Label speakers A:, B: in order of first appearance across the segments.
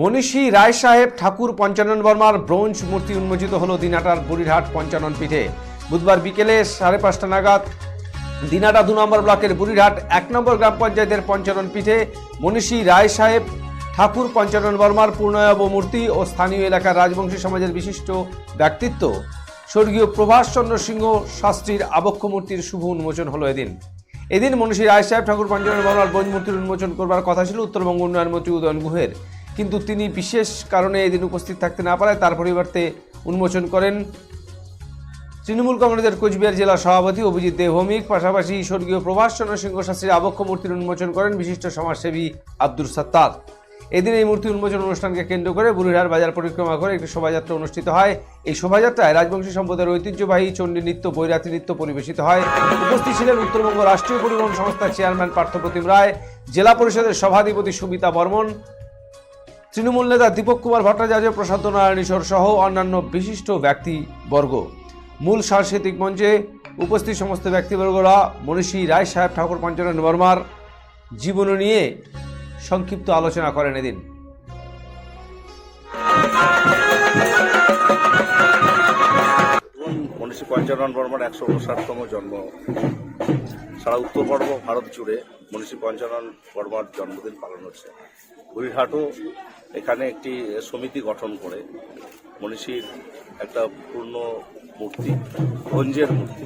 A: মনীষী রায় সাহেব, ঠাকুর পঞ্চানন বর্মার ব্রোঞ্জ মূর্তি উন্মোচিত হল দিনাটার বুড়িরহাট পঞ্চানন পীঠে। বুধবার বিকেলে সাড়ে পাঁচটা নাগাদ দিনাটা দু নম্বর ব্লকের বুড়িরহাট এক নম্বর গ্রাম পঞ্চায়েতের পঞ্চানন পীঠে মনীষী রায় সাহেব, ঠাকুর পঞ্চানন বর্মার পূর্ণায়ব মূর্তি ও স্থানীয় এলাকার রাজবংশী সমাজের বিশিষ্ট ব্যক্তিত্ব। স্বর্গীয় প্রভাষ চন্দ্র সিংহ শাস্ত্রীর আবক্ষ মূর্তির শুভ উন্মোচন হলো এদিন। এদিন মনীষী রায় সাহেব, ঠাকুর পঞ্চানন বর্মার ব্রোঞ্জ মূর্তির উন্মোচন করবার কথা ছিল উত্তরবঙ্গ উন্নয়ন মন্ত্রী উদয়ন গুহের। কিন্তু তিনি বিশেষ কারণে এদিন উপস্থিত থাকতে না পারায় তার পরিবর্তে উন্মোচন করেন তৃণমূল কংগ্রেসের কোচবিহার জেলা সভাপতি অভিজিৎ দেবভৌমিক পাশাপাশি স্বর্গীয় প্রভাস চন্দ্র সিংহ শাস্ত্রীর আবক্ষ মূর্তির উন্মোচন করেন বিশিষ্ট সমাজসেবী আব্দুল সত্তার। এদিন এই মূর্তি উন্মোচন অনুষ্ঠানকে কেন্দ্র করে বুড়িহার বাজার পরিক্রমা করে একটি শোভাযাত্রা অনুষ্ঠিত হয়। এই শোভাযাত্রায় রাজবংশী সম্প্রদায়ের ঐতিহ্যবাহী চণ্ডী নৃত্য, বৈরাতি নৃত্য পরিবেশিত হয়। উপস্থিত ছিলেন উত্তরবঙ্গ রাষ্ট্রীয় পরিবহন সংস্থার চেয়ারম্যান পার্থপ্রতিম রায়, জেলা পরিষদের সভাধিপতি সুমিতা বর্মন তৃণমূল নেতা দীপক কুমার ভট্টাচার্য প্রসাদ নারায়ণ ঈশ্বর সহ অন্যান্য বিশিষ্ট ব্যক্তিবর্গ। মূল সাংস্কৃতিক মঞ্চে উপস্থিত সমস্ত ব্যক্তিবর্গরা মনীষী রায় সাহেব ঠাকুর পঞ্চানন বর্মার জীবন নিয়ে সংক্ষিপ্ত আলোচনা করেন এদিন।
B: পঞ্চানন বর্মার একশো উনষাটতম জন্ম। সারা উত্তর পর্ব ভারত জুড়ে মনীষী পঞ্চানন বর্মার জন্মদিন পালন হচ্ছে। বুড়িরহাটও এখানে একটি সমিতি গঠন করে মনীষীর একটা পূর্ণ মূর্তি, ব্রঞ্জের মূর্তি,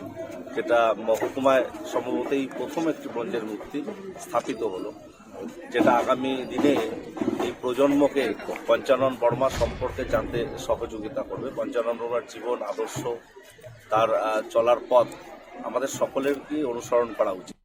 B: যেটা মহকুমায় সম্ভবতই প্রথম একটি ব্রঞ্জের মূর্তি স্থাপিত হলো, যেটা আগামী দিনে এই প্রজন্মকে পঞ্চানন বর্মা সম্পর্কে জানতে সহযোগিতা করবে। পঞ্চানন বর্মার জীবন, আদর্শ তার চলার পথ আমাদের সকলেরই অনুসরণ করা উচিত।